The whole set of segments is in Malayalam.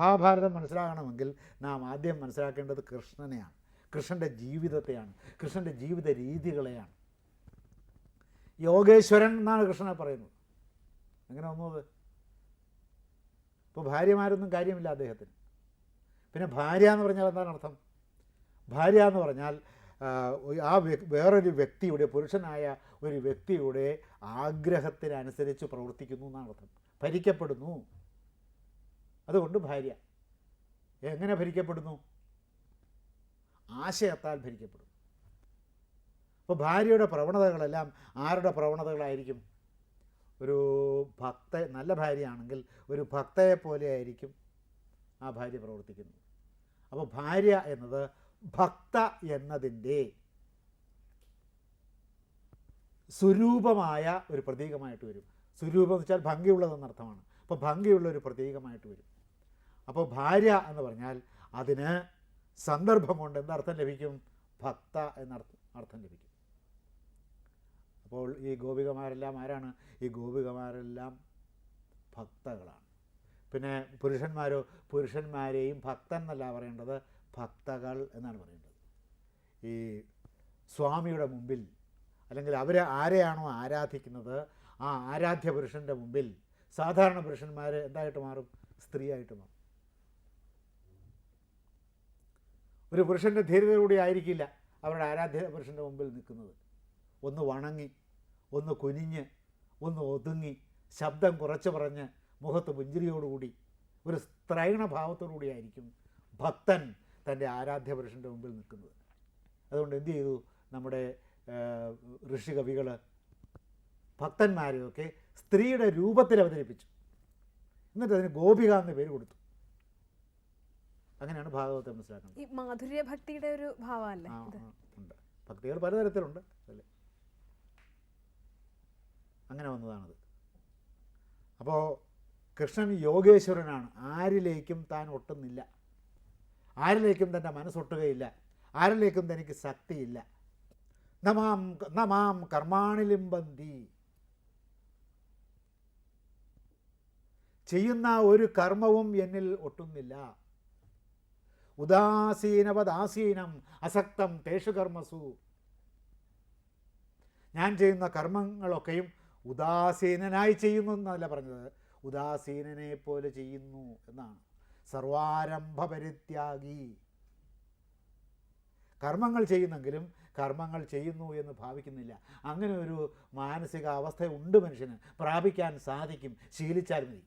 മഹാഭാരതം മനസ്സിലാകണമെങ്കിൽ നാം ആദ്യം മനസ്സിലാക്കേണ്ടത് കൃഷ്ണനെയാണ്. കൃഷ്ണന്റെ ജീവിതത്തെയാണ്. കൃഷ്ണന്റെ ജീവിത രീതികളെയാണ്. യോഗേശ്വരൻ എന്നാണ് കൃഷ്ണനെ പറയുന്നത്. അങ്ങനെ വന്നത് ഇപ്പോൾ ഭാര്യമാരൊന്നും കാര്യമില്ല അദ്ദേഹത്തിന്. പിന്നെ ഭാര്യ എന്ന് പറഞ്ഞാൽ എന്താണ് അർത്ഥം? ഭാര്യ എന്ന് പറഞ്ഞാൽ ആ, വേറൊരു വ്യക്തിയുടെ പുരുഷനായ ഒരു വ്യക്തിയുടെ ആഗ്രഹത്തിനനുസരിച്ച് പ്രവർത്തിക്കുന്നു എന്നാണ് അർത്ഥം. ഭരിക്കപ്പെടുന്നു. അതുകൊണ്ട് ഭാര്യ. എങ്ങനെ ഭരിക്കപ്പെടുന്നു? ആശയത്താൽ ഭരിക്കപ്പെടുന്നു. അപ്പോൾ ഭാര്യയുടെ പ്രവണതകളെല്ലാം ആരുടെ പ്രവണതകളായിരിക്കും? ഒരു ഭക്ത നല്ല ഭാര്യയാണെങ്കിൽ ഒരു ഭക്തയെ പോലെ ആയിരിക്കും ആ ഭാര്യ പ്രവർത്തിക്കുന്നത്. അപ്പോൾ ഭാര്യ എന്നത് ഭക്ത എന്നതിന്റെ സ്വരൂപമായ ഒരു പ്രതീകമായിട്ട് വരും. സ്വരൂപം എന്ന് വെച്ചാൽ ഭംഗിയുള്ളതെന്നർത്ഥമാണ്. അപ്പോൾ ഭംഗിയുള്ള ഒരു പ്രതീകമായിട്ട് വരും. അപ്പോൾ ഭാര്യ എന്ന് പറഞ്ഞാൽ അതിന് സന്ദർഭം കൊണ്ട് എന്തർത്ഥം ലഭിക്കും. ഭക്ത എന്നർത്ഥം അർത്ഥം ലഭിക്കും. അപ്പോൾ ഈ ഗോപികമാരെല്ലാം ആരാണ്? ഈ ഗോപികമാരെല്ലാം ഭക്തകളാണ്. പിന്നെ പുരുഷന്മാരോ പുരുഷന്മാരെയും ഭക്തൻ എന്നല്ല പറയേണ്ടത് ഭക്തകൾ എന്നാണ് പറയേണ്ടത്. ഈ സ്വാമിയുടെ മുമ്പിൽ അല്ലെങ്കിൽ അവർ ആരെയാണോ ആരാധിക്കുന്നത് ആ ആരാധ്യ പുരുഷന്റെ മുമ്പിൽ സാധാരണ പുരുഷന്മാർ എന്തായിട്ട് മാറും? സ്ത്രീയായിട്ട് മാറും. ഒരു പുരുഷന്റെ ധീരതയോടെ ആയിരിക്കില്ല അവരുടെ ആരാധ്യ പുരുഷന്റെ മുമ്പിൽ നിൽക്കുന്നത്. ഒന്ന് വണങ്ങി ഒന്ന് കുനിഞ്ഞ് ഒന്ന് ഒതുങ്ങി ശബ്ദം കുറച്ച് പറഞ്ഞ് മുഖത്ത് പുഞ്ചിരിയോടുകൂടി ഒരു സ്ത്രൈണ ഭാവത്തോടുകൂടി ആയിരിക്കും ഭക്തൻ തന്റെ ആരാധ്യ പുരുഷന്റെ മുമ്പിൽ നിൽക്കുന്നത്. അതുകൊണ്ട് എന്തു ചെയ്തു? നമ്മുടെ ഋഷി ഋഷികവികൾ ഭക്തന്മാരെയൊക്കെ സ്ത്രീയുടെ രൂപത്തിൽ അവതരിപ്പിച്ചു. എന്നിട്ട് അതിന് ഗോപിക എന്ന് പേര് കൊടുത്തു. അങ്ങനെയാണ് ഭാഗവത്തെ മനസ്സിലാക്കുന്നത്. ഈ മാധുര്യ ഭക്തിയുടെ ഒരു ഭാവമല്ലേ ഉണ്ട്. ഭക്തികൾ പലതരത്തിലുണ്ട്. അല്ലേ? അങ്ങനെ വന്നതാണത്. അപ്പോൾ കൃഷ്ണൻ യോഗേശ്വരനാണ്. ആരിലേക്കും താൻ ഒട്ടുന്നില്ല. ആരിലേക്കും തന്റെ മനസ്സൊട്ടുകയില്ല. ആരിലേക്കും തനിക്ക് ശക്തിയില്ല. നമാം നമാം കർമാണിലിംബന്തി ചെയ്യുന്ന ഒരു കർമ്മവും എന്നിൽ ഒട്ടുന്നില്ല. ഉദാസീനവദാസീനം അസക്തം തേഷു കർമ്മസു. ഞാൻ ചെയ്യുന്ന കർമ്മങ്ങളൊക്കെയും ഉദാസീനനായി ചെയ്യുന്നു എന്നല്ല പറഞ്ഞത്. ഉദാസീനനെ പോലെ ചെയ്യുന്നു എന്നാണ്. സർവാരംഭപരിത്യാഗി. കർമ്മങ്ങൾ ചെയ്യുന്നെങ്കിലും കർമ്മങ്ങൾ ചെയ്യുന്നു എന്ന് ഭാവിക്കുന്നില്ല. അങ്ങനെ ഒരു മാനസിക അവസ്ഥ ഉണ്ട് മനുഷ്യന്. പ്രാപിക്കാൻ സാധിക്കും ശീലിച്ചാൽ മതി.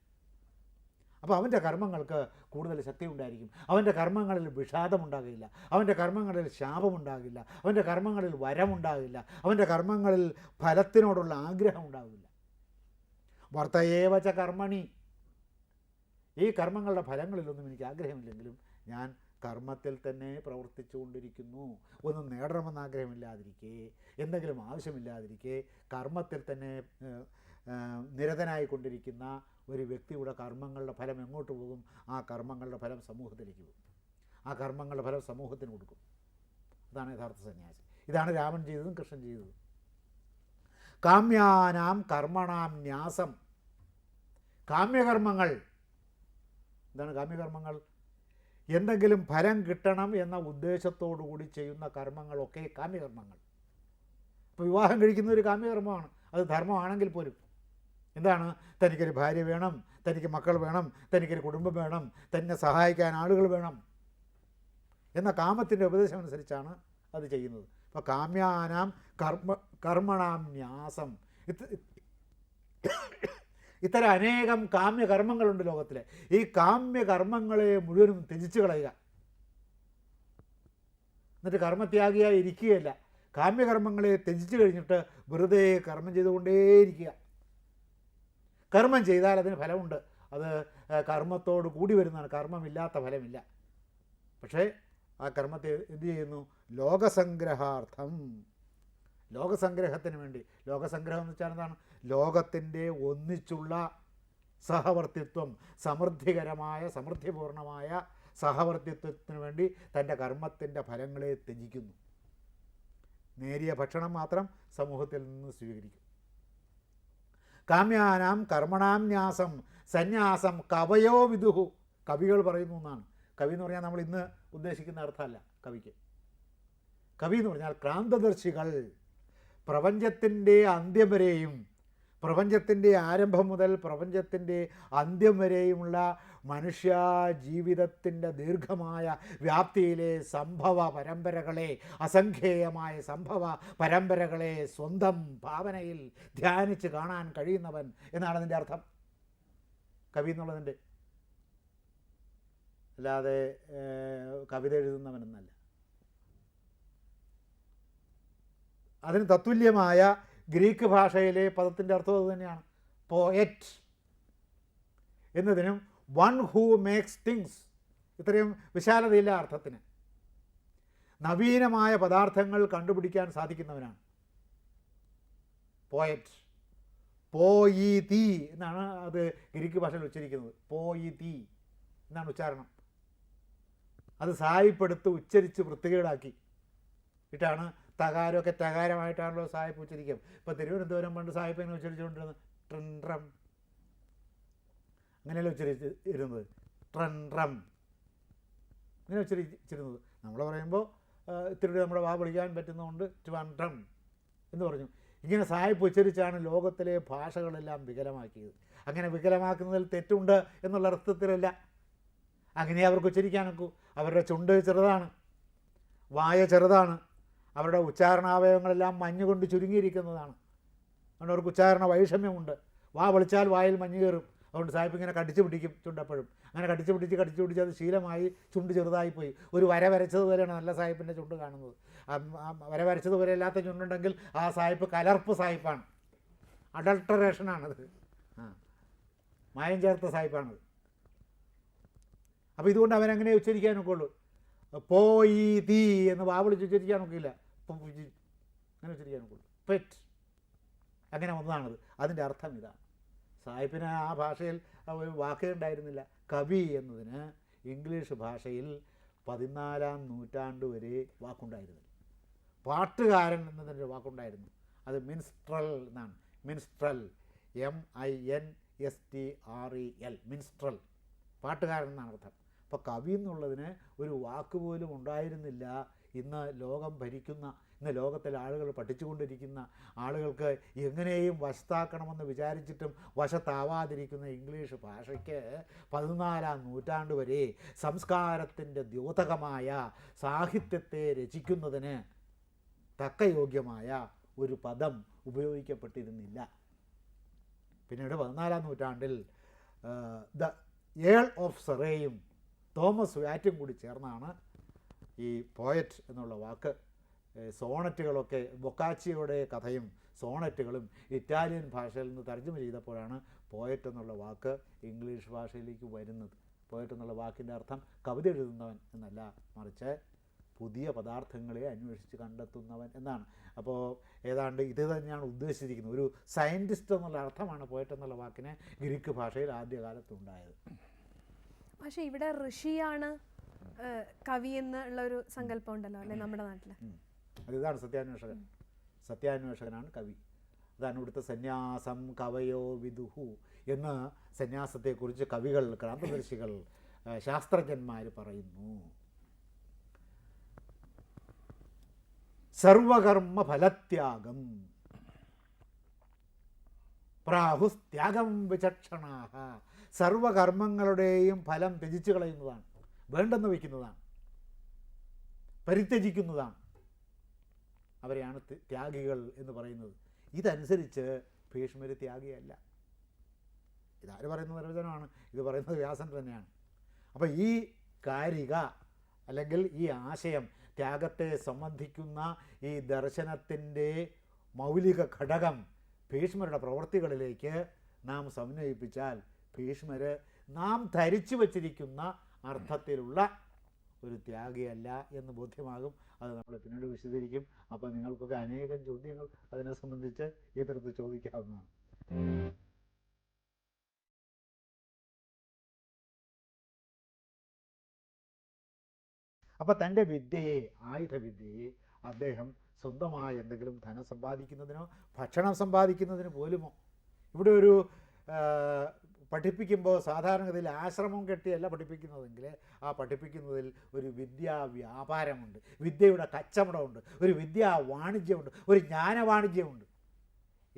അപ്പോൾ അവന്റെ കർമ്മങ്ങൾക്ക് കൂടുതൽ ശക്തി ഉണ്ടായിരിക്കും. അവന്റെ കർമ്മങ്ങളിൽ വിഷാദമുണ്ടാകില്ല അവന്റെ കർമ്മങ്ങളിൽ ശാപമുണ്ടാകില്ല അവന്റെ കർമ്മങ്ങളിൽ വരമുണ്ടാകില്ല അവന്റെ കർമ്മങ്ങളിൽ ഫലത്തിനോടുള്ള ആഗ്രഹം ഉണ്ടാകില്ല. വർത്തയേവച കർമ്മണി. ഈ കർമ്മങ്ങളുടെ ഫലങ്ങളിലൊന്നും എനിക്ക് ആഗ്രഹമില്ലെങ്കിലും ഞാൻ കർമ്മത്തിൽ തന്നെ പ്രവർത്തിച്ചു കൊണ്ടിരിക്കുന്നു. ഒന്നും നേടണമെന്ന് ആഗ്രഹമില്ലാതിരിക്കെ. എന്തെങ്കിലും ആവശ്യമില്ലാതിരിക്കേ കർമ്മത്തിൽ തന്നെ നിരതനായിക്കൊണ്ടിരിക്കുന്ന ഒരു വ്യക്തിയുടെ കർമ്മങ്ങളുടെ ഫലം എങ്ങോട്ട് പോകും? ആ കർമ്മങ്ങളുടെ ഫലം സമൂഹത്തിലേക്ക് പോകും. ആ കർമ്മങ്ങളുടെ ഫലം സമൂഹത്തിന് കൊടുക്കും. അതാണ് യഥാർത്ഥ സന്യാസി. ഇതാണ് രാമൻ ചെയ്തതും കൃഷ്ണൻ ചെയ്തതും. കാമ്യാനാം കർമ്മണാം ന്യാസം. കാമ്യകർമ്മങ്ങൾ. എന്താണ് കാമ്യകർമ്മങ്ങൾ? എന്തെങ്കിലും ഫലം കിട്ടണം എന്ന ഉദ്ദേശത്തോടു കൂടി ചെയ്യുന്ന കർമ്മങ്ങളൊക്കെ കാമ്യകർമ്മങ്ങൾ. ഇപ്പോൾ വിവാഹം കഴിക്കുന്ന ഒരു കാമ്യകർമ്മമാണ്. അത് ധർമ്മമാണെങ്കിൽ പോലും എന്താണ്? തനിക്കൊരു ഭാര്യ വേണം തനിക്ക് മക്കൾ വേണം തനിക്കൊരു കുടുംബം വേണം തന്നെ സഹായിക്കാൻ ആളുകൾ വേണം എന്ന കാമത്തിന്റെ ഉപദേശം അനുസരിച്ചാണ് അത് ചെയ്യുന്നത്. അപ്പോൾ കാമ്യാനാം കർമ്മ കർമ്മണാം ന്യാസം. ഇത് ഇത്തരം അനേകം കാമ്യകർമ്മങ്ങളുണ്ട് ലോകത്തിൽ ഈ കാമ്യകർമ്മങ്ങളെ മുഴുവനും ത്യജിച്ചു കളയുക. എന്നിട്ട് കർമ്മത്യാഗിയായി ഇരിക്കുകയല്ല. കാമ്യകർമ്മങ്ങളെ ത്യജിച്ചു കഴിഞ്ഞിട്ട് വെറുതെ കർമ്മം ചെയ്തുകൊണ്ടേയിരിക്കുക. കർമ്മം ചെയ്താൽ അതിന് ഫലമുണ്ട്. അത് കർമ്മത്തോട് കൂടി വരുന്നതാണ്. കർമ്മമില്ലാത്ത ഫലമില്ല. പക്ഷേ ആ കർമ്മത്തെ എന്ത് ചെയ്യുന്നു? ലോകസംഗ്രഹാർത്ഥം. ലോകസംഗ്രഹത്തിന് വേണ്ടി. ലോകസംഗ്രഹം എന്ന് വെച്ചാൽ എന്താണ്? ലോകത്തിന്റെ ഒന്നിച്ചുള്ള സഹവർത്തിത്വം സമൃദ്ധികരമായ സമൃദ്ധിപൂർണമായ സഹവർത്തിത്വത്തിന് വേണ്ടി തന്റെ കർമ്മത്തിന്റെ ഫലങ്ങളെ ത്യജിക്കുന്നു. നേരിയ ഭക്ഷണം മാത്രം സമൂഹത്തിൽ നിന്ന് സ്വീകരിക്കും. കാമ്യാനാം കർമ്മണാം ന്യാസം സന്യാസം കവയോ വിദുഹു. കവികൾ പറയുന്നു എന്നാണ്. കവി എന്ന് പറഞ്ഞാൽ നമ്മൾ ഇന്ന് ഉദ്ദേശിക്കുന്ന അർത്ഥമല്ല കവിക്ക്. കവി എന്ന് പറഞ്ഞാൽ ക്രാന്തദർശികൾ പ്രപഞ്ചത്തിന്റെ അന്ത്യം വരെയും പ്രപഞ്ചത്തിന്റെ ആരംഭം മുതൽ പ്രപഞ്ചത്തിന്റെ അന്ത്യം വരെയുമുള്ള മനുഷ്യ ജീവിതത്തിന്റെ ദീർഘമായ വ്യാപ്തിയിലെ സംഭവ പരമ്പരകളെ അസംഖ്യേയമായ സംഭവ പരമ്പരകളെ സ്വന്തം ഭാവനയിൽ ധ്യാനിച്ച് കാണാൻ കഴിയുന്നവൻ എന്നാണ് അതിന്റെ അർത്ഥം. കവി എന്നുള്ളതിന്റെ. അല്ലാതെ കവിത എഴുതുന്നവനെന്നല്ല. അതിന് തത്തുല്യമായ ഗ്രീക്ക് ഭാഷയിലെ പദത്തിന്റെ അർത്ഥം അത് തന്നെയാണ്. പോയറ്റ് എന്നതിനും വൺ ഹൂ മേക്സ് തിങ്സ് ഇത്രയും വിശാലതയില്ല അർത്ഥത്തിന്. നവീനമായ പദാർത്ഥങ്ങൾ കണ്ടുപിടിക്കാൻ സാധിക്കുന്നവനാണ്. പോയറ്റ് പോയി തീ എന്നാണ് അത് ഗ്രീക്ക് ഭാഷയിൽ ഉച്ചരിക്കുന്നത്. പോയി തീ എന്നാണ് ഉച്ചാരണം. അത് സായിപ്പെടുത്ത് ഉച്ചരിച്ച് വൃത്തികേടാക്കി. ഇട്ടാണ് തകാരമൊക്കെ തകാരമായിട്ടാണല്ലോ സായിപ്പ് ഉച്ചരിക്കും ഇപ്പോൾ തിരുവനന്തപുരം പണ്ട് എങ്ങനെ ഉച്ചരിച്ചുകൊണ്ടിരുന്നത്? ട്രൻട്രം അങ്ങനെയല്ലേ ഉച്ചരിച്ച് ഇരുന്നത് ട്രൻട്രം ഇങ്ങനെ ഉച്ചരിച്ചിരുന്നത്. നമ്മൾ പറയുമ്പോൾ ഇത്തിരി നമ്മുടെ വാ വിളിക്കാൻ പറ്റുന്നതുകൊണ്ട് ട്വൻട്രം എന്ന് പറഞ്ഞു. ഇങ്ങനെ സായിപ്പ് ഉച്ചരിച്ചാണ് ലോകത്തിലെ ഭാഷകളെല്ലാം വികലമാക്കിയത്. അങ്ങനെ വികലമാക്കുന്നതിൽ തെറ്റുണ്ട് എന്നുള്ള അർത്ഥത്തിലല്ല. അങ്ങനെ അവർക്ക് ഉച്ചരിക്കാനൊക്കൂ അവരുടെ ചുണ്ട് ചെറുതാണ്. വായ ചെറുതാണ്. അവരുടെ ഉച്ചാരണാവയവങ്ങളെല്ലാം മഞ്ഞ് കൊണ്ട് ചുരുങ്ങിയിരിക്കുന്നതാണ്. അതുകൊണ്ട് അവർക്ക് ഉച്ചാരണ വൈഷമ്യമുണ്ട്. വാ വിളിച്ചാൽ വായിൽ മഞ്ഞ് കയറും. അതുകൊണ്ട് സാഹിബ് ഇങ്ങനെ കടിച്ചു പിടിക്കും ചുണ്ടപ്പോഴും. അങ്ങനെ കടിച്ചു പിടിച്ച് കടിച്ചു പിടിച്ച് അത് ശീലമായി ചുണ്ട് ചെറുതായിപ്പോയി. ഒരു വര വരച്ചത് പോലെയാണ് നല്ല സാഹിബിന്റെ ചുണ്ട് കാണുന്നത്. വര വരച്ചത് പോലെ അല്ലാത്ത ചുണ്ടുണ്ടെങ്കിൽ ആ സാഹിബ് കലർപ്പ് സാഹിബാണ്. അഡൾട്ടറേഷനാണത്. ആ. മായം ചേർത്ത സാഹിബാണത്. അപ്പോൾ ഇതുകൊണ്ട് അവനങ്ങനെ ഉച്ചരിക്കാനൊക്കെ ഉള്ളൂ. പോയി തീ എന്ന് വാവിളിച്ച് ഉച്ചരിക്കാനൊക്കെ ഉച്ചരിക്കാനൊക്കില്ല അങ്ങനെ വെച്ചിരിക്കാൻ കൊള്ളു പെറ്റ്. അങ്ങനെ ഒന്നാണത്. അതിന്റെ അർത്ഥം ഇതാണ്. സാഹിബിന് ആ ഭാഷയിൽ ആ ഒരു വാക്കേ ഉണ്ടായിരുന്നില്ല. കവി എന്നതിന് ഇംഗ്ലീഷ് ഭാഷയിൽ പതിനാലാം നൂറ്റാണ്ട് വരെ വാക്കുണ്ടായിരുന്നില്ല. പാട്ടുകാരൻ എന്നതിന്റെ വാക്കുണ്ടായിരുന്നു. അത് മിൻസ്ട്രൽ എന്നാണ്. Minstrel. M I N S T R E L. Minstrel. പാട്ടുകാരൻ എന്നാണ് അർത്ഥം. അപ്പോൾ കവി എന്നുള്ളതിന് ഒരു വാക്ക് പോലും ഉണ്ടായിരുന്നില്ല. ഇന്ന് ലോകം ഭരിക്കുന്ന ഇന്ന് ലോകത്തിലെ ആളുകൾ പഠിച്ചുകൊണ്ടിരിക്കുന്ന ആളുകൾക്ക് എങ്ങനെയും വശത്താക്കണമെന്ന് വിചാരിച്ചിട്ടും വശത്താവാതിരിക്കുന്ന ഇംഗ്ലീഷ് ഭാഷയ്ക്ക് പതിനാലാം നൂറ്റാണ്ട് വരെ സംസ്കാരത്തിന്റെ ദ്യോതകമായ സാഹിത്യത്തെ രചിക്കുന്നതിന് തക്കയോഗ്യമായ ഒരു പദം ഉപയോഗിക്കപ്പെട്ടിരുന്നില്ല. പിന്നീട് പതിനാലാം നൂറ്റാണ്ടിൽ ദ ഏൾ ഓഫ് സെറേയും തോമസ് വാറ്റും കൂടി ചേർന്നാണ് ഈ പോയറ്റ് എന്നുള്ള വാക്ക് സോണറ്റുകളൊക്കെ ബൊക്കാച്ചിയുടെ കഥയും സോണറ്റുകളും ഇറ്റാലിയൻ ഭാഷയിൽ നിന്ന് തർജമ ചെയ്തപ്പോഴാണ് പോയറ്റ് എന്നുള്ള വാക്ക് ഇംഗ്ലീഷ് ഭാഷയിലേക്ക് വരുന്നത്. പോയറ്റ് എന്നുള്ള വാക്കിന്റെ അർത്ഥം കവിത എഴുതുന്നവൻ എന്നല്ല മറിച്ച് പുതിയ പദാർത്ഥങ്ങളെ അന്വേഷിച്ച് കണ്ടെത്തുന്നവൻ എന്നാണ്. അപ്പോൾ ഏതാണ്ട് ഇത് തന്നെയാണ് ഉദ്ദേശിച്ചിരിക്കുന്നത്. ഒരു സയന്റിസ്റ്റ് എന്നുള്ള അർത്ഥമാണ് പോയറ്റ് എന്നുള്ള വാക്കിന് ഗ്രീക്ക് ഭാഷയിൽ ആദ്യകാലത്ത് പക്ഷേ ഇവിടെ ഋഷിയാണ് കവി എന്നുള്ള ഒരു സങ്കല്പം ഉണ്ടല്ലോ അല്ലെ നമ്മുടെ നാട്ടിൽ. അതിതാണ് സത്യാന്വേഷകൻ. സത്യാന്വേഷകനാണ് കവി. അതാണ് ഇവിടുത്തെ സന്യാസം കവയോ വിദുഹു എന്ന് സന്യാസത്തെക്കുറിച്ച് കവികൾ ക്രാന്തദർശികൾ ശാസ്ത്രജ്ഞന്മാർ പറയുന്നു. സർവകർമ്മ ഫലത്യാഗം പ്രാഹുസ്ത്യാഗം വിചക്ഷണാഹ. സർവകർമ്മങ്ങളുടെയും ഫലം ത്യജിച്ചു കളയുന്നതാണ്. വേണ്ടെന്ന് വയ്ക്കുന്നതാണ്. പരിത്യജിക്കുന്നതാണ്. അവരെയാണ് ത്യാഗികൾ എന്ന് പറയുന്നത്. ഇതനുസരിച്ച് ഭീഷ്മർ ത്യാഗിയല്ല. ഇതാര് പറയുന്ന നിർവചനമാണ്. ഇത് പറയുന്നത് വ്യാസൻ തന്നെയാണ്. അപ്പോൾ ഈ കാരിക അല്ലെങ്കിൽ ഈ ആശയം ത്യാഗത്തെ സംബന്ധിക്കുന്ന ഈ ദർശനത്തിന്റെ മൗലിക ഘടകം ഭീഷ്മരുടെ പ്രവൃത്തികളിലേക്ക് നാം സമന്വയിപ്പിച്ചാൽ ഭീഷ്മർ നാം ധരിച്ചു വച്ചിരിക്കുന്ന അർത്ഥത്തിലുള്ള ഒരു ത്യാഗിയല്ല എന്ന് ബോധ്യമാകും. അത് നമ്മൾ പിന്നീട് വിശദീകരിക്കും. അപ്പോൾ നിങ്ങൾക്കൊക്കെ അനേകം ചോദ്യങ്ങൾ അതിനെ സംബന്ധിച്ച് ഈ തരത്തിൽ ചോദിക്കാവുന്നതാണ്. അപ്പോൾ തന്റെ വിദ്യയെ ആയുധവിദ്യയെ അദ്ദേഹം സ്വന്തമായ എന്തെങ്കിലും ധനം സമ്പാദിക്കുന്നതിനോ ഭക്ഷണം സമ്പാദിക്കുന്നതിന് പോലുമോ? ഇവിടെ ഒരു പഠിപ്പിക്കുമ്പോൾ സാധാരണഗതിയിൽ ആശ്രമം കെട്ടിയല്ല പഠിപ്പിക്കുന്നതെങ്കിൽ ആ പഠിപ്പിക്കുന്നതിൽ ഒരു വിദ്യാ വ്യാപാരമുണ്ട് വിദ്യയുടെ കച്ചവടമുണ്ട് ഒരു വിദ്യാ വാണിജ്യമുണ്ട് ഒരു ജ്ഞാനവാണിജ്യമുണ്ട്.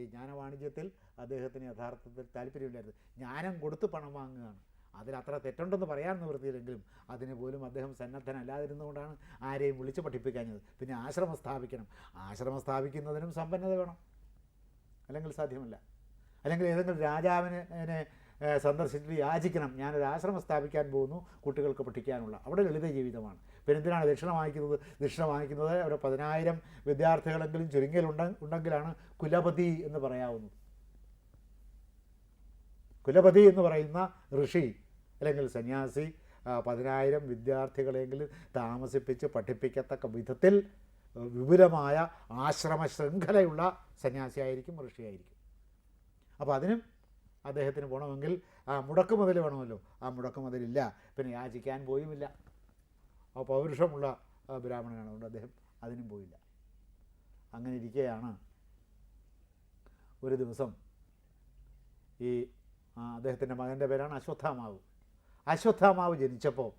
ഈ ജ്ഞാനവാണിജ്യത്തിൽ അദ്ദേഹത്തിന് യഥാർത്ഥത്തിൽ താല്പര്യമില്ലായിരുന്നു. ജ്ഞാനം കൊടുത്ത് പണം വാങ്ങുകയാണ്. അതിൽ അത്ര തെറ്റുണ്ടെന്ന് പറയാൻ നിവൃത്തിയില്ലെങ്കിലും അതിന് പോലും അദ്ദേഹം സന്നദ്ധനല്ലാതിരുന്നുകൊണ്ടാണ് ആരെയും വിളിച്ച് പഠിപ്പിക്കാഞ്ഞത്. പിന്നെ ആശ്രമം സ്ഥാപിക്കണം. ആശ്രമം സ്ഥാപിക്കുന്നതിനും സമ്പന്നത വേണം. അല്ലെങ്കിൽ സാധ്യമല്ല. അല്ലെങ്കിൽ ഏതെങ്കിലും രാജാവിനെ സന്ദർശിച്ചിട്ട് യാചിക്കണം. ഞാനൊരു ആശ്രമം സ്ഥാപിക്കാൻ പോകുന്നു കുട്ടികൾക്ക് പഠിക്കാനുള്ള. അവിടെ ലളിത ജീവിതമാണ്. പിന്നെ എന്തിനാണ് ദക്ഷിണ വാങ്ങിക്കുന്നത്? ദക്ഷിണ വാങ്ങിക്കുന്നത് അവിടെ പതിനായിരം വിദ്യാർത്ഥികളെങ്കിലും ചുരുങ്ങിയിലുണ്ട ഉണ്ടെങ്കിലാണ് കുലപതി എന്ന് പറയാവുന്നത്. കുലപതി എന്ന് പറയുന്ന ഋഷി അല്ലെങ്കിൽ സന്യാസി പതിനായിരം വിദ്യാർത്ഥികളെങ്കിലും താമസിപ്പിച്ച് പഠിപ്പിക്കത്തക്ക വിധത്തിൽ വിപുലമായ ആശ്രമ ശൃംഖലയുള്ള സന്യാസിയായിരിക്കും ഋഷിയായിരിക്കും. അപ്പോൾ അതിനും അദ്ദേഹത്തിന് പോകണമെങ്കിൽ ആ മുടക്ക് മുതൽ വേണമല്ലോ. ആ മുടക്ക് മുതലില്ല പിന്നെ യാചിക്കാൻ പോയുമില്ല. ആ പൗരുഷമുള്ള ബ്രാഹ്മണനാണ്. അതുകൊണ്ട് അദ്ദേഹം അതിനും പോയില്ല. അങ്ങനെ ഇരിക്കുകയാണ് ഒരു ദിവസം ഈ അദ്ദേഹത്തിന്റെ മകന്റെ പേരാണ് അശ്വത്ഥാമാവ്. അശ്വത്ഥാമാവ് ജനിച്ചപ്പോൾ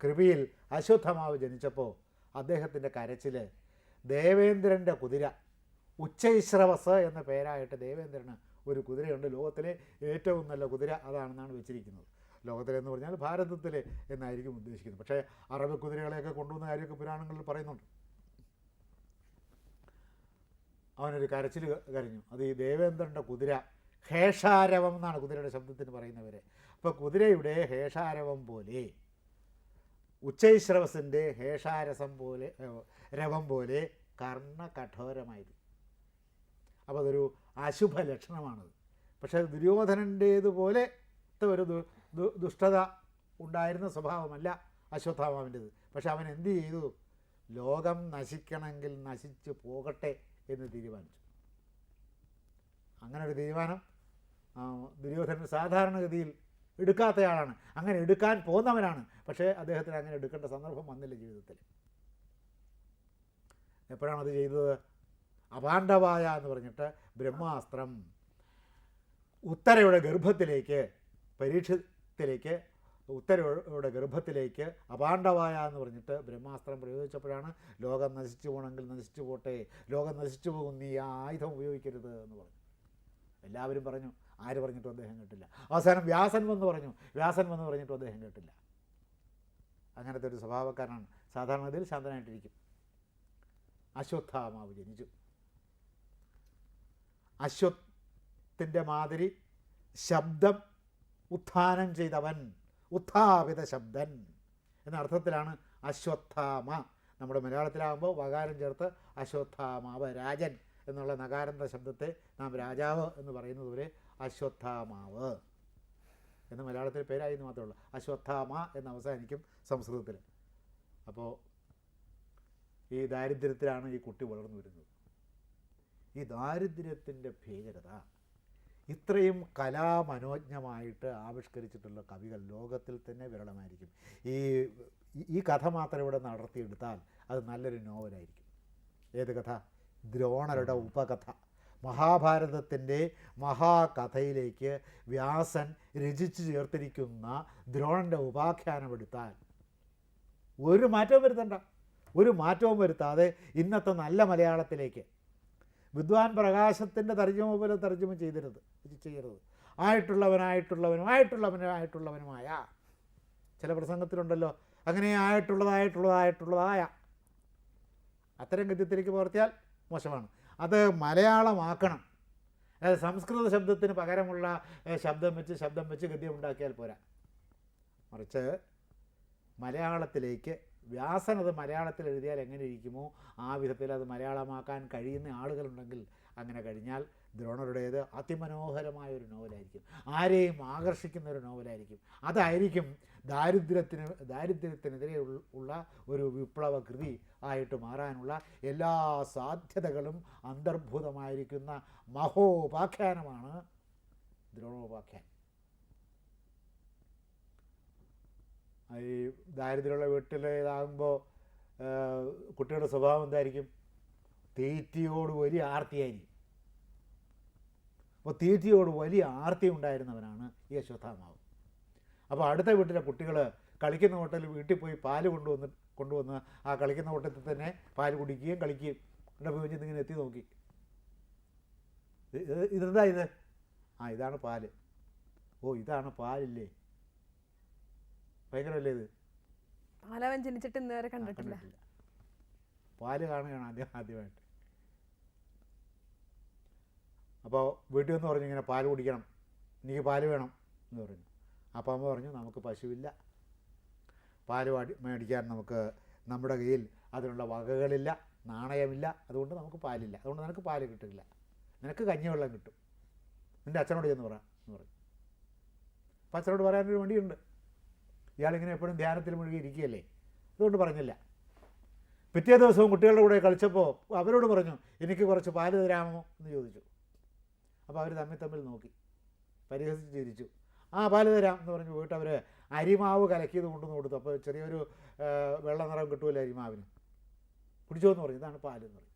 കൃപിയിൽ അശ്വത്ഥമാവ് ജനിച്ചപ്പോൾ അദ്ദേഹത്തിന്റെ കരച്ചിൽ ദേവേന്ദ്രന്റെ കുതിര ഉച്ചൈശ്രവസ് എന്ന പേരായിട്ട് ദേവേന്ദ്രന് ഒരു കുതിരയുണ്ട്. ലോകത്തിലെ ഏറ്റവും നല്ല കുതിര അതാണെന്നാണ് വെച്ചിരിക്കുന്നത്. ലോകത്തിലെ എന്ന് പറഞ്ഞാൽ ഭാരതത്തിലെ എന്നായിരിക്കും ഉദ്ദേശിക്കുന്നത്. പക്ഷേ അറബ് കുതിരകളെയൊക്കെ കൊണ്ടുവന്ന കാര്യമൊക്കെ പുരാണങ്ങളിൽ പറയുന്നുണ്ട്. അവനൊരു കരച്ചിൽ കരഞ്ഞു. അത് ഈ ദേവേന്ദ്രന്റെ കുതിര ഹേഷാരവം എന്നാണ് കുതിരയുടെ ശബ്ദത്തിന് പറയുന്നവരെ. അപ്പോൾ കുതിരയുടെ ഹേഷാരവം പോലെ ഉച്ചൈശ്രവസിന്റെ ഹേഷാരസം പോലെ രവം പോലെ കർണ കർണകഠോരമായത് അപ്പോൾ അതൊരു അശുഭ ലക്ഷണമാണത് പക്ഷേ ദുര്യോധനന്റേതുപോലെ ഒരു ദുഷ്ടത ഉണ്ടായിരുന്ന സ്വഭാവമല്ല അശ്വത്ഥാമാവിന്റെത്. പക്ഷെ അവൻ എന്ത് ചെയ്തു? ലോകം നശിക്കണമെങ്കിൽ നശിച്ചു പോകട്ടെ എന്ന് തീരുമാനിച്ചു. അങ്ങനെ ഒരു തീരുമാനം ദുര്യോധനൻ സാധാരണഗതിയിൽ എടുക്കാത്തയാളാണ്. അങ്ങനെ എടുക്കാൻ പോകുന്നവനാണ്. പക്ഷേ അദ്ദേഹത്തിന് അങ്ങനെ എടുക്കേണ്ട സന്ദർഭം വന്നില്ല ജീവിതത്തിൽ. എപ്പോഴാണ് അത് ചെയ്തത്? അപാണ്ഡവായ എന്ന് പറഞ്ഞിട്ട് ബ്രഹ്മാസ്ത്രം ഉത്തരയുടെ ഗർഭത്തിലേക്ക് പരീക്ഷത്തിലേക്ക് ഉത്തരയുടെ ഗർഭത്തിലേക്ക് അപാണ്ഡവായ എന്ന് പറഞ്ഞിട്ട് ബ്രഹ്മാസ്ത്രം പ്രയോഗിച്ചപ്പോഴാണ് ലോകം നശിച്ചു പോകണമെങ്കിൽ നശിച്ചു പോട്ടെ ലോകം നശിച്ചു പോകും നീ ആ ആയുധം ഉപയോഗിക്കരുത് എന്ന് പറഞ്ഞു. എല്ലാവരും പറഞ്ഞു ആര് പറഞ്ഞിട്ടും അദ്ദേഹം കേട്ടില്ല. അവസാനം വ്യാസൻ വന്ന് പറഞ്ഞു വ്യാസൻ വന്ന് പറഞ്ഞിട്ടും അദ്ദേഹം കേട്ടില്ല. അങ്ങനത്തെ ഒരു സ്വഭാവക്കാരനാണ്. സാധാരണഗതിയിൽ ശാന്തനായിട്ടിരിക്കും. അശ്വത്ഥാമാവ് ജനിച്ചു. അശ്വത്തിന്റെ മാതിരി ശബ്ദം ഉത്ഥാനം ചെയ്തവൻ ഉത്ഥാപിത ശബ്ദൻ എന്ന അർത്ഥത്തിലാണ് അശ്വത്ഥാമ. നമ്മുടെ മലയാളത്തിലാകുമ്പോൾ വകാരം ചേർത്ത് അശ്വത്ഥാമാവ് രാജൻ എന്നുള്ള നകാരന്ത ശബ്ദത്തെ നാം രാജാവ് എന്ന് പറയുന്നത് പോലെ അശ്വത്ഥാമാവ് എന്ന് മലയാളത്തിൽ പേരായി എന്ന് മാത്രമേ ഉള്ളൂ. അശ്വത്ഥാമ എന്ന് അവസാനിക്കും സംസ്കൃതത്തിൽ. അപ്പോൾ ഈ ദാരിദ്ര്യത്തിലാണ് ഈ കുട്ടി വളർന്നു വരുന്നത്. ഈ ദാരിദ്ര്യത്തിന്റെ ഭീകരത ഇത്രയും കലാമനോജ്ഞമായിട്ട് ആവിഷ്കരിച്ചിട്ടുള്ള കവികൾ ലോകത്തിൽ തന്നെ വിരളമായിരിക്കും. ഈ ഈ കഥ മാത്രം ഇവിടെ നടത്തിയെടുത്താൽ അത് നല്ലൊരു നോവലായിരിക്കും. ഏത് കഥ? ദ്രോണരുടെ ഉപകഥ. മഹാഭാരതത്തിന്റെ മഹാകഥയിലേക്ക് വ്യാസൻ രചിച്ചു ചേർത്തിരിക്കുന്ന ദ്രോണന്റെ ഉപാഖ്യാനം എടുത്താൽ ഒരു മാറ്റവും വരുത്തണ്ട. ഒരു മാറ്റവും വരുത്താതെ ഇന്നത്തെ നല്ല മലയാളത്തിലേക്ക് വിദ്വാൻ പ്രകാശത്തിന്റെ തർജമ പോലെ തർജമ ചെയ്തരുത് ചെയ്യരുത്. ആയിട്ടുള്ളവനായിട്ടുള്ളവനും ആയിട്ടുള്ളവനായിട്ടുള്ളവനുമായ ചില പ്രസംഗത്തിലുണ്ടല്ലോ അങ്ങനെ ആയിട്ടുള്ളതായിട്ടുള്ളതായിട്ടുള്ളതായ. അത്തരം ഗദ്യത്തിലേക്ക് പകർത്തിയാൽ മോശമാണ്. അത് മലയാളമാക്കണം. അതായത് സംസ്കൃത ശബ്ദത്തിന് പകരമുള്ള ശബ്ദം വെച്ച് ശബ്ദം വെച്ച് ഗദ്യം ഉണ്ടാക്കിയാൽ പോരാ. മറിച്ച് മലയാളത്തിലേക്ക് വ്യാസൻ അത് മലയാളത്തിൽ എഴുതിയാൽ എങ്ങനെ ഇരിക്കുമോ ആ വിധത്തിൽ അത് മലയാളമാക്കാൻ കഴിയുന്ന ആളുകളുണ്ടെങ്കിൽ അങ്ങനെ കഴിഞ്ഞാൽ ദ്രോണരുടേത് അതിമനോഹരമായ ഒരു നോവലായിരിക്കും. ആരെയും ആകർഷിക്കുന്ന ഒരു നോവലായിരിക്കും. അതായിരിക്കും ദാരിദ്ര്യത്തിന് ദാരിദ്ര്യത്തിനെതിരെ ഉള്ള ഒരു വിപ്ലവ കൃതി ആയിട്ട് മാറാനുള്ള എല്ലാ സാധ്യതകളും അന്തർഭൂതമായിരിക്കുന്ന മഹോപാഖ്യാനമാണ് ദ്രോണോപാഖ്യാനം. ഈ ദാരിദ്ര്യമുള്ള വീട്ടിലേതാകുമ്പോൾ കുട്ടിയുടെ സ്വഭാവം എന്തായിരിക്കും? തീറ്റിയോട് വലിയ ആർത്തിയായിരിക്കും. അപ്പോൾ തീറ്റിയോട് വലിയ ആർത്തി ഉണ്ടായിരുന്നവനാണ് ഈ അശ്വത്ഥാമാവ് അപ്പോൾ അടുത്ത വീട്ടിലെ കുട്ടികൾ കളിക്കുന്ന ഹോട്ടലിൽ വീട്ടിൽ പോയി പാൽ കൊണ്ടുവന്ന് കൊണ്ടുവന്ന് ആ കളിക്കുന്ന ഹോട്ടലിൽ തന്നെ പാൽ കുടിക്കുകയും കളിക്കുകയും ഇവിടെ പോയി ഇങ്ങനെ എത്തി നോക്കി. ഇത് ഇത് ഇതെന്താ ഇത്? ആ ഇതാണ് പാൽ. ഓ ഇതാണ് പാലില്ലേ? ഭയങ്കരമല്ലേ ഇത്? പാലവൻ ജനിച്ചിട്ട് ഇന്ന് വരെ കണ്ടിട്ടില്ല. പാൽ കാണുകയാണ് ആദ്യം ആദ്യമായിട്ട്. അപ്പോൾ വീട്ടിൽ നിന്ന് പറഞ്ഞു ഇങ്ങനെ പാൽ കുടിക്കണം. എനിക്ക് പാൽ വേണം എന്ന് പറഞ്ഞു. അപ്പം അമ്മ പറഞ്ഞു നമുക്ക് പശുവില്ല. പാൽ മേടിക്കാൻ നമുക്ക് നമ്മുടെ കയ്യിൽ അതിനുള്ള വകകളില്ല നാണയമില്ല. അതുകൊണ്ട് നമുക്ക് പാലില്ല. അതുകൊണ്ട് നിനക്ക് പാൽ കിട്ടില്ല. നിനക്ക് കഞ്ഞിവെള്ളം കിട്ടും. നിന്റെ അച്ഛനോട് ചെന്ന് പറ എന്ന് പറഞ്ഞു. അപ്പം അച്ഛനോട് പറയാനൊരു വണ്ടിയുണ്ട് ഇയാളിങ്ങനെ എപ്പോഴും ധ്യാനത്തിൽ മുഴുകി ഇരിക്കുകയല്ലേ? അതുകൊണ്ട് പറഞ്ഞില്ല. പിറ്റേ ദിവസവും കുട്ടികളുടെ കൂടെ കളിച്ചപ്പോൾ അവരോട് പറഞ്ഞു എനിക്ക് കുറച്ച് പാൽ തരാമോ? എന്ന് ചോദിച്ചു. അപ്പോൾ അവർ തമ്മിൽ തമ്മിൽ നോക്കി. പരിഹസിച്ച് ചിരിച്ചു. ആ പാൽ തരാം എന്ന് പറഞ്ഞു പോയിട്ട് അവർ അരിമാവ് കലക്കിയത് കൊണ്ടുവന്ന് കൊടുത്തു. അപ്പോൾ ചെറിയൊരു വെള്ള നിറം കിട്ടുമല്ലോ അരിമാവിന്. കുടിച്ചോ എന്ന് പറഞ്ഞു. ഇതാണ് പാൽ എന്ന് പറഞ്ഞു.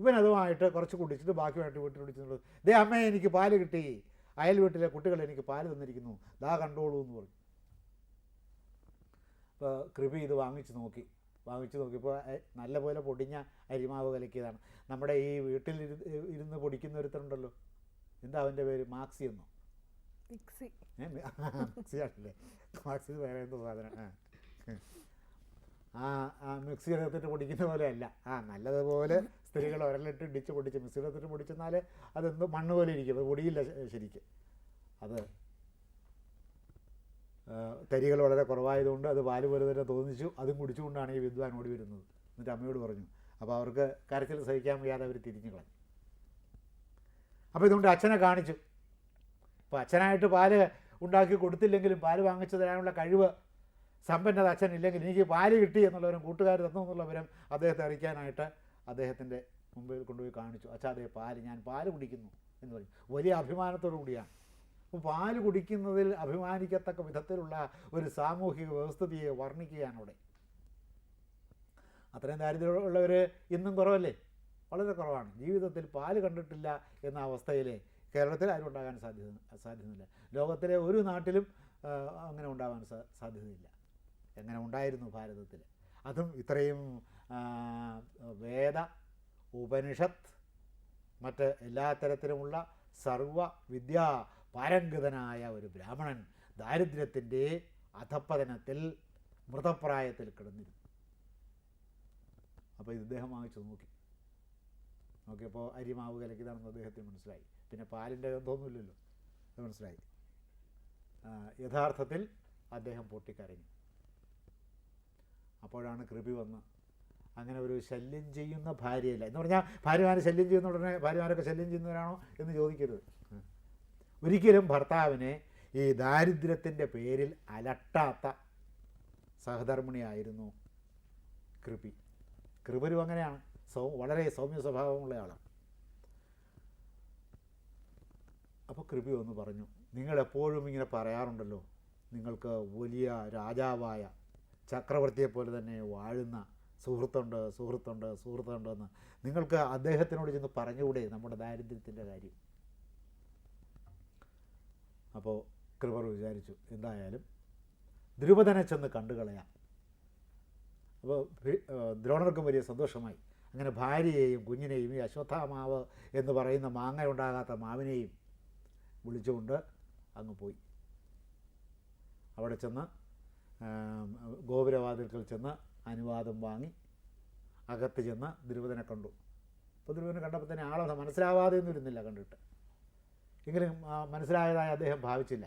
ഇവൻ അതുമായിട്ട് കുറച്ച് കുടിച്ചിട്ട് ബാക്കിയായിട്ട് വീട്ടിൽ കുടിച്ചിട്ടുള്ളൂ ദേ അമ്മേ എനിക്ക് പാൽ കിട്ടി. അയൽ വീട്ടിലെ കുട്ടികൾ എനിക്ക് പാൽ തന്നിരിക്കുന്നു. ദാ കണ്ടോളൂ എന്ന് പറഞ്ഞു. അപ്പോൾ കൃപി ഇത് വാങ്ങിച്ച് നോക്കി. വാങ്ങിച്ച് നോക്കിയപ്പോൾ നല്ലപോലെ പൊടിഞ്ഞ അരിമാവ് കലക്കിയതാണ്. നമ്മുടെ ഈ വീട്ടിൽ ഇരു- ഇരുന്ന് പൊടിക്കുന്ന ഒരുത്തരുണ്ടല്ലോ. എന്താ അവന്റെ പേര്? മാക്സി എന്നോ? മിക്സി. മിക്സി ആണല്ലേ. മാക്സി വേറെ എന്തോ സാധനം. ആ. ആ മിക്സി എടുത്തിട്ട് പൊടിക്കുന്ന പോലെ അല്ല. ആ നല്ലതുപോലെ സ്ത്രീകൾ ഒരലിട്ട് ഇടിച്ച് പൊടിച്ച് മിക്സി എടുത്തിട്ട് പൊടിച്ചെന്നാൽ അതെന്തോ മണ്ണ് പോലെ ഇരിക്കും. അത് പൊടിയില്ല ശരിക്കും. അത് തരികൾ വളരെ കുറവായതുകൊണ്ട് അത് പാൽ പോലെ തന്നെ തോന്നിച്ചു. അതും കുടിച്ചുകൊണ്ടാണ് ഈ വിദ്വാൻ ഓടി വരുന്നത്. എന്നിട്ട് അമ്മയോട് പറഞ്ഞു അപ്പോൾ അവർക്ക് കരച്ചിൽ സഹിക്കാൻ വയ്യാതെ അവർ തിരിഞ്ഞു കളഞ്ഞു. അപ്പോൾ ഇതുകൊണ്ട് അച്ഛനെ കാണിച്ചു. അപ്പോൾ അച്ഛനായിട്ട് പാൽ ഉണ്ടാക്കി കൊടുത്തില്ലെങ്കിലും പാൽ വാങ്ങിച്ചു തരാനുള്ള കഴിവ് സമ്പന്നത അച്ഛൻ ഇല്ലെങ്കിൽ എനിക്ക് പാൽ കിട്ടി എന്നുള്ളവരും കൂട്ടുകാർ തന്നു എന്നുള്ളവരും അദ്ദേഹത്തെ അറിയിക്കാനായിട്ട് അദ്ദേഹത്തിന്റെ മുമ്പിൽ കൊണ്ടുപോയി കാണിച്ചു. അച്ഛാ അതേ പാൽ ഞാൻ പാൽ കുടിക്കുന്നു എന്ന് പറഞ്ഞു. വലിയ അഭിമാനത്തോടു കൂടിയാണ്. പാൽ കുടിക്കുന്നതിൽ അഭിമാനിക്കത്തക്ക വിധത്തിലുള്ള ഒരു സാമൂഹിക വ്യവസ്ഥിതിയെ വർണിക്കുകയാണ് അത്രയും ദാരിദ്ര്യമുള്ളവർ ഇന്നും കുറവല്ലേ? വളരെ കുറവാണ്. ജീവിതത്തിൽ പാൽ കണ്ടിട്ടില്ല എന്ന അവസ്ഥയിൽ കേരളത്തിൽ ആരും ഉണ്ടാകാൻ സാധ്യത സാധ്യതയില്ല. ലോകത്തിലെ ഒരു നാട്ടിലും അങ്ങനെ ഉണ്ടാകാൻ സാധ്യതയില്ല. എങ്ങനെ ഉണ്ടായിരുന്നു ഭാരതത്തിൽ അതും ഇത്രയും വേദ ഉപനിഷത്ത് മറ്റ് എല്ലാ തരത്തിലുമുള്ള സർവ വിദ്യാ പാരംഗതനായ ഒരു ബ്രാഹ്മണൻ ദാരിദ്ര്യത്തിന്റെ അധപ്പതനത്തിൽ മൃതപ്രായത്തിൽ കിടന്നിരുന്നു. അപ്പോൾ ഇദ്ദേഹം വാങ്ങിച്ചു നോക്കി. നോക്കിയപ്പോൾ അരിമാവ് കലക്കിയതാണെന്ന് അദ്ദേഹത്തിന് മനസ്സിലായി. പിന്നെ പാലിന്റെ ഗന്ധമൊന്നുമില്ലല്ലോ. അത് മനസ്സിലായി. യഥാർത്ഥത്തിൽ അദ്ദേഹം പൊട്ടിക്കരഞ്ഞു. അപ്പോഴാണ് കൃപി വന്ന് അങ്ങനെ ഒരു ശല്യം ചെയ്യുന്ന ഭാര്യയല്ല. എന്ന് പറഞ്ഞാൽ ഭാര്യമാരെ ശല്യം ചെയ്യുന്ന ഉടനെ ഭാര്യമാരൊക്കെ ശല്യം ചെയ്യുന്നവരാണോ എന്ന് ചോദിക്കരുത്. ഒരിക്കലും ഭർത്താവിനെ ഈ ദാരിദ്ര്യത്തിന്റെ പേരിൽ അലട്ടാത്ത സഹധർമ്മിണിയായിരുന്നു കൃപി. കൃപരും അങ്ങനെയാണ്. സൗ വളരെ സൗമ്യ സ്വഭാവമുള്ള ആളാണ്. അപ്പോൾ കൃപി ഒന്ന് പറഞ്ഞു നിങ്ങൾ എപ്പോഴും ഇങ്ങനെ പറയാറുണ്ടല്ലോ നിങ്ങൾക്ക് വലിയ രാജാവായ ചക്രവർത്തിയെപ്പോലെ തന്നെ വാഴുന്ന സുഹൃത്തുണ്ട് സുഹൃത്തുണ്ട് സുഹൃത്തുണ്ടെന്ന് നിങ്ങൾക്ക് അദ്ദേഹത്തിനോട് ചെന്ന് പറഞ്ഞുകൂടെ നമ്മുടെ ദാരിദ്ര്യത്തിന്റെ കാര്യം? അപ്പോൾ കൃപർ വിചാരിച്ചു. എന്തായാലും ദ്രുപദനെ ചെന്ന് കണ്ടുകളയാം അപ്പോൾ ദ്രോണർക്കും വലിയ സന്തോഷമായി. അങ്ങനെ ഭാര്യയെയും കുഞ്ഞിനെയും ഈ അശ്വത്ഥാമാവ് എന്ന് പറയുന്ന മാങ്ങ ഉണ്ടാകാത്ത മാവിനെയും വിളിച്ചുകൊണ്ട് അങ്ങ് പോയി. അവിടെ ചെന്ന് ഗോപുരവാതിൽക്കൽ ചെന്ന് അനുവാദം വാങ്ങി അകത്ത് ചെന്ന് ദ്രുപദനെ കണ്ടു. അപ്പോൾ ദ്രുപദനെ കണ്ടപ്പോൾ തന്നെ ആളെ മനസ്സിലാവാതെ ഒന്നും ഇരുന്നില്ല കണ്ടിട്ട്. എങ്കിലും മനസ്സിലായതായി അദ്ദേഹം ഭാവിച്ചില്ല.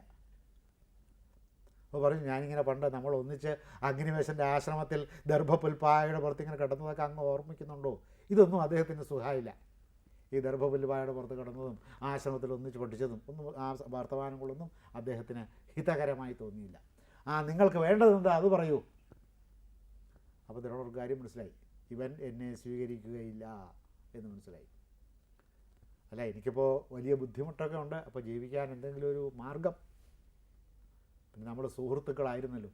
അപ്പോൾ പറഞ്ഞു ഞാനിങ്ങനെ പണ്ട് നമ്മൾ ഒന്നിച്ച് അഗ്നിവേശന്റെ ആശ്രമത്തിൽ ദർഭപുൽപായയുടെ പുറത്ത് ഇങ്ങനെ കിടന്നതൊക്കെ അങ്ങ് ഓർമ്മിക്കുന്നുണ്ടോ? ഇതൊന്നും അദ്ദേഹത്തിന് സുഖമായില്ല ഈ ദർഭപുൽപായയുടെ പുറത്ത് കിടന്നതും ആശ്രമത്തിൽ ഒന്നിച്ച് പഠിച്ചതും ഒന്നും ആ വർത്തമാനങ്ങളൊന്നും അദ്ദേഹത്തിന് ഹിതകരമായി തോന്നിയില്ല. ആ നിങ്ങൾക്ക് വേണ്ടതെന്താ അത് പറയൂ. അപ്പോൾ ദ്രോണർക്ക് കാര്യം മനസ്സിലായി. ഇവൻ എന്നെ സ്വീകരിക്കുകയില്ല എന്ന് മനസ്സിലായി. അല്ല എനിക്കിപ്പോൾ വലിയ ബുദ്ധിമുട്ടൊക്കെ ഉണ്ട്. അപ്പോൾ ജീവിക്കാൻ എന്തെങ്കിലും ഒരു മാർഗം. പിന്നെ നമ്മൾ സുഹൃത്തുക്കളായിരുന്നല്ലോ.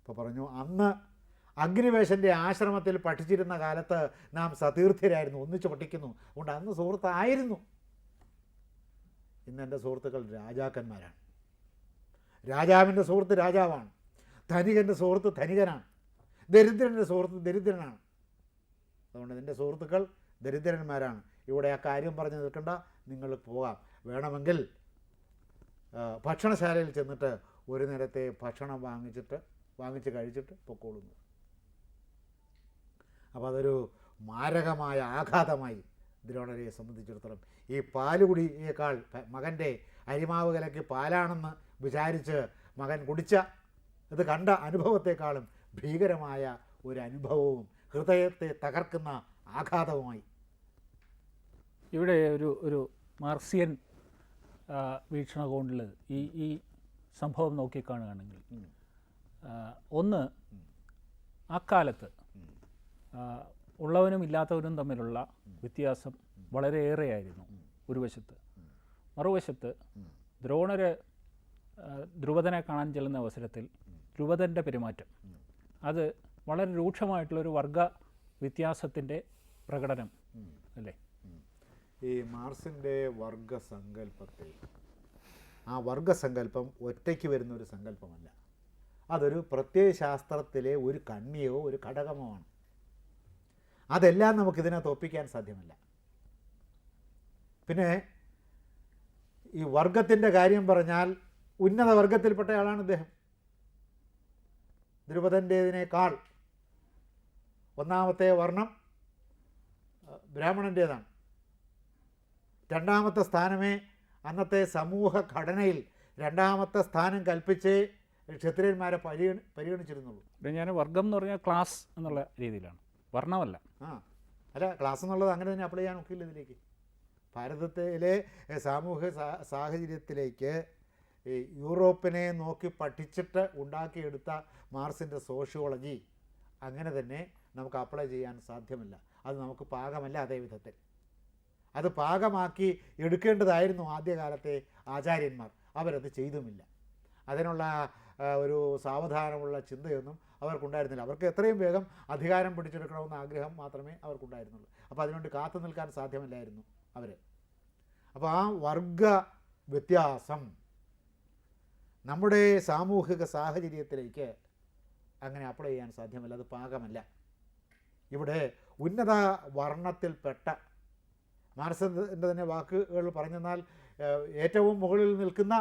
അപ്പോൾ പറഞ്ഞു അന്ന് അഗ്നിവേശന്റെ ആശ്രമത്തിൽ പഠിച്ചിരുന്ന കാലത്ത് നാം സതീർത്ഥരായിരുന്നു. ഒന്നിച്ച് പഠിക്കുന്നു. അതുകൊണ്ട് അന്ന് സുഹൃത്തായിരുന്നു. ഇന്ന് എന്റെ സുഹൃത്തുക്കൾ രാജാക്കന്മാരാണ്. രാജാവിന്റെ സുഹൃത്ത് രാജാവാണ്. ധനികന്റെ സുഹൃത്ത് ധനികനാണ്. ദരിദ്രന്റെ സുഹൃത്ത് ദരിദ്രനാണ്. അതുകൊണ്ട് നിന്റെ സുഹൃത്തുക്കൾ ദരിദ്രന്മാരാണ്. ഇവിടെ ആ കാര്യം പറഞ്ഞ് നിൽക്കണ്ട നിങ്ങൾ പോകാം. വേണമെങ്കിൽ ഭക്ഷണശാലയിൽ ചെന്നിട്ട് ഒരു നേരത്തെ ഭക്ഷണം വാങ്ങിച്ചിട്ട് വാങ്ങിച്ച് കഴിച്ചിട്ട് പൊക്കോളുന്നു. അപ്പോൾ അതൊരു മാരകമായ ആഘാതമായി ദ്രോണരെ സംബന്ധിച്ചിടത്തോളം. ഈ പാലുകുടിയേക്കാൾ മകന്റെ അരിമാവ് കലക്കി പാലാണെന്ന് വിചാരിച്ച് മകൻ കുടിച്ച ഇത് കണ്ട അനുഭവത്തെക്കാളും ഭീകരമായ ഒരു അനുഭവവും ഹൃദയത്തെ തകർക്കുന്ന ആഘാതവുമായി. ഇവിടെ ഒരു ഒരു മാർസിയൻ വീക്ഷണകോണിൽ ഈ ഈ സംഭവം നോക്കിക്കാണുകയാണെങ്കിൽ ഒന്ന് അക്കാലത്ത് ഉള്ളവനും ഇല്ലാത്തവനും തമ്മിലുള്ള വ്യത്യാസം വളരെയേറെയായിരുന്നു ഒരു വശത്ത് മറുവശത്ത് ദ്രോണര് ധ്രുവതനെ കാണാൻ ചെല്ലുന്ന അവസരത്തിൽ ധ്രുവതന്റെ പെരുമാറ്റം. അത് വളരെ രൂക്ഷമായിട്ടുള്ളൊരു വർഗ വ്യത്യാസത്തിന്റെ പ്രകടനം. അല്ലേ? ഈ മാർസിന്റെ വർഗസങ്കല്പത്തിൽ ആ വർഗസങ്കല്പം ഒറ്റയ്ക്ക് വരുന്ന ഒരു സങ്കല്പമല്ല. അതൊരു പ്രത്യയശാസ്ത്രത്തിലെ ഒരു കണ്ണിയോ ഒരു ഘടകമോ ആണ്. അതെല്ലാം നമുക്കിതിനെ ഒപ്പിക്കാൻ സാധ്യമല്ല. പിന്നെ ഈ വർഗത്തിന്റെ കാര്യം പറഞ്ഞാൽ ഉന്നത വർഗത്തിൽപ്പെട്ട ആളാണ് ഇദ്ദേഹം. ദ്രുപദന്റേതിനേക്കാൾ ഒന്നാമത്തെ വർണം ബ്രാഹ്മണന്റേതാണ്. രണ്ടാമത്തെ സ്ഥാനമേ അന്നത്തെ സമൂഹ ഘടനയിൽ രണ്ടാമത്തെ സ്ഥാനം കൽപ്പിച്ച് ക്ഷത്രിയന്മാരെ പരിഗണി പരിഗണിച്ചിരുന്നുള്ളൂ. ഞാൻ വർഗം എന്ന് പറഞ്ഞാൽ ക്ലാസ് എന്നുള്ള രീതിയിലാണ്. വർണമല്ല. ആ അല്ല ക്ലാസ് എന്നുള്ളത് അങ്ങനെ തന്നെ അപ്ലൈ ചെയ്യാൻ ഒക്കില്ല ഇതിലേക്ക്. ഭാരതത്തിലെ സാമൂഹ്യ സാഹചര്യത്തിലേക്ക് ഈ യൂറോപ്പിനെ നോക്കി പഠിച്ചിട്ട് ഉണ്ടാക്കിയെടുത്ത മാർസിന്റെ സോഷ്യോളജി അങ്ങനെ തന്നെ നമുക്ക് അപ്ലൈ ചെയ്യാൻ സാധ്യമല്ല. അത് നമുക്ക് പാകമല്ല അതേ വിധത്തിൽ. അത് പാകമാക്കി എടുക്കേണ്ടതായിരുന്നു ആദ്യകാലത്തെ ആചാര്യന്മാർ. അവരത് ചെയ്തുമില്ല. അതിനുള്ള ഒരു സാവധാനമുള്ള ചിന്തയൊന്നും അവർക്കുണ്ടായിരുന്നില്ല. അവർക്ക് എത്രയും വേഗം അധികാരം പിടിച്ചെടുക്കണമെന്ന ആഗ്രഹം മാത്രമേ അവർക്കുണ്ടായിരുന്നുള്ളൂ. അപ്പോൾ അതിനുവേണ്ടി കാത്തു നിൽക്കാൻ സാധ്യമല്ലായിരുന്നു അവർ അപ്പോൾ ആ വർഗ വ്യത്യാസം നമ്മുടെ സാമൂഹിക സാഹചര്യത്തിലേക്ക് അങ്ങനെ അപ്ലൈ ചെയ്യാൻ സാധ്യമല്ല. അത് പാകമല്ല. ഇവിടെ ഉന്നത വർണത്തിൽപ്പെട്ട മാർസിന്റെ തന്നെ വാക്കുകൾ പറഞ്ഞെന്നാൽ ഏറ്റവും മുകളിൽ നിൽക്കുന്ന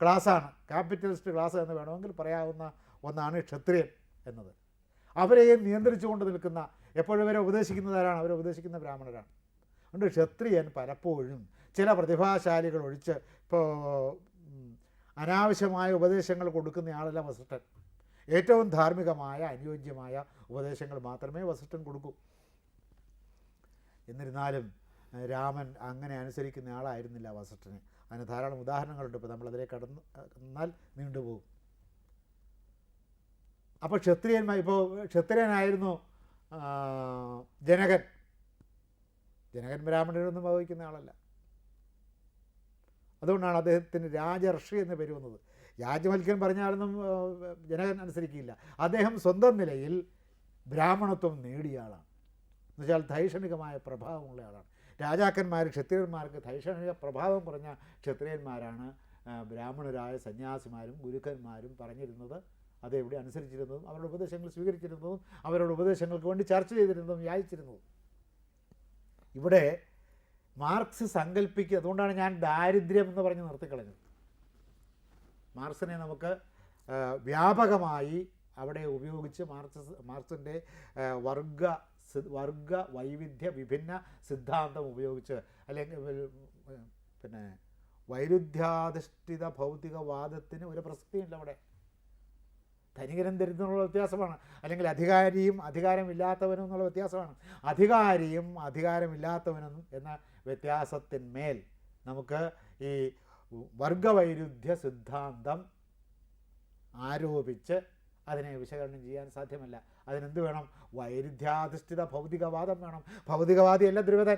ക്ലാസ്സാണ്. ക്യാപിറ്റലിസ്റ്റ് ക്ലാസ് എന്ന് വേണമെങ്കിൽ പറയാവുന്ന ഒന്നാണ് ക്ഷത്രിയൻ എന്നത്. അവരെയും നിയന്ത്രിച്ചുകൊണ്ട് നിൽക്കുന്ന എപ്പോഴും അവരെ ഉപദേശിക്കുന്നതാരാണ് അവരെ ഉപദേശിക്കുന്ന ബ്രാഹ്മണരാണ്. അതുകൊണ്ട് ക്ഷത്രിയൻ പലപ്പോഴും ചില പ്രതിഭാശാലികൾ ഒഴിച്ച് ഇപ്പോൾ അനാവശ്യമായ ഉപദേശങ്ങൾ കൊടുക്കുന്നയാളല്ല വസിഷ്ഠൻ ഏറ്റവും ധാർമ്മികമായ അനുയോജ്യമായ ഉപദേശങ്ങൾ മാത്രമേ വസിഷ്ഠൻ കൊടുക്കൂ. എന്നിരുന്നാലും രാമൻ അങ്ങനെ അനുസരിക്കുന്ന ആളായിരുന്നില്ല വസിഷ്ഠന്. അതിന് ധാരാളം ഉദാഹരണങ്ങളുണ്ട്. ഇപ്പോൾ നമ്മളതിലേക്ക് കടന്ന് കടന്നാൽ നീണ്ടുപോകും അപ്പോൾ ക്ഷത്രിയന്മാർ ഇപ്പോൾ ക്ഷത്രിയനായിരുന്നു ജനകൻ. ജനകൻ ബ്രാഹ്മണരൊന്നും ഭവിക്കുന്ന ആളല്ല. അതുകൊണ്ടാണ് അദ്ദേഹത്തിന് രാജർഷി എന്ന് പേര് വന്നത്. യാജ്ഞവൽക്കൻ പറഞ്ഞാലൊന്നും ജനകൻ അനുസരിക്കില്ല. അദ്ദേഹം സ്വന്തം നിലയിൽ ബ്രാഹ്മണത്വം നേടിയ ആളാണ്. എന്നുവെച്ചാൽ ധൈഷണികമായ പ്രഭാവമുള്ള ആളാണ്. രാജാക്കന്മാർ ക്ഷത്രിയന്മാർക്ക് ധൈഷണിക പ്രഭാവം കുറഞ്ഞ ക്ഷത്രിയന്മാരാണ് ബ്രാഹ്മണരായ സന്യാസിമാരും ഗുരുക്കന്മാരും പറഞ്ഞിരുന്നത്. അതെവിടെ അനുസരിച്ചിരുന്നതും അവരുടെ ഉപദേശങ്ങൾ സ്വീകരിച്ചിരുന്നതും അവരുടെ ഉപദേശങ്ങൾക്ക് വേണ്ടി ചർച്ച ചെയ്തിരുന്നതും യാചിച്ചിരുന്നതും. ഇവിടെ മാർക്സ് സങ്കല്പിക്കുക അതുകൊണ്ടാണ് ഞാൻ ദാരിദ്ര്യം എന്ന് പറഞ്ഞ് നിർത്തിക്കളഞ്ഞത്. മാർക്സിനെ നമുക്ക് വ്യാപകമായി അവിടെ ഉപയോഗിച്ച് മാർക്സ് മാർക്സിന്റെ ആ, വർഗ വർഗ വൈവിധ്യ വിഭിന്ന സിദ്ധാന്തം ഉപയോഗിച്ച് അല്ലെങ്കിൽ പിന്നെ വൈരുദ്ധ്യാധിഷ്ഠിത ഭൗതികവാദത്തിന് ഒരു പ്രസക്തിയില്ല അവിടെ. ധനികനും ദരിദ്രനുള്ള വ്യത്യാസമാണ്. അല്ലെങ്കിൽ അധികാരിയും അധികാരമില്ലാത്തവനും എന്നുള്ള വ്യത്യാസമാണ്. അധികാരിയും അധികാരമില്ലാത്തവനും എന്ന വ്യത്യാസത്തിന്മേൽ നമുക്ക് ഈ വർഗവൈരുദ്ധ്യ സിദ്ധാന്തം ആരോപിച്ച് അതിനെ വിശകലനം ചെയ്യാൻ സാധ്യമല്ല. അതിനെന്ത് വേണം? വൈരുദ്ധ്യാധിഷ്ഠിത ഭൗതികവാദം വേണം. ഭൗതികവാദിയല്ല ദ്രുവതൻ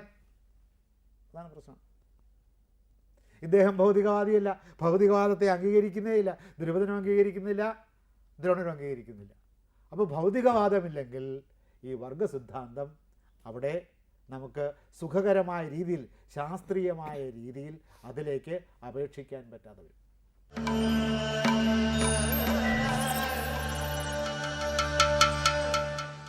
അതാണ് പ്രശ്നം. ഇദ്ദേഹം ഭൗതികവാദിയല്ല. ഭൗതികവാദത്തെ അംഗീകരിക്കുന്നേയില്ല. ദ്രുപദനും അംഗീകരിക്കുന്നില്ല. ദ്രോണനും അംഗീകരിക്കുന്നില്ല. അപ്പോൾ ഭൗതികവാദമില്ലെങ്കിൽ ഈ വർഗ സിദ്ധാന്തം അവിടെ നമുക്ക് സുഖകരമായ രീതിയിൽ ശാസ്ത്രീയമായ രീതിയിൽ അതിലേക്ക് അപേക്ഷിക്കാൻ പറ്റാതെ വരും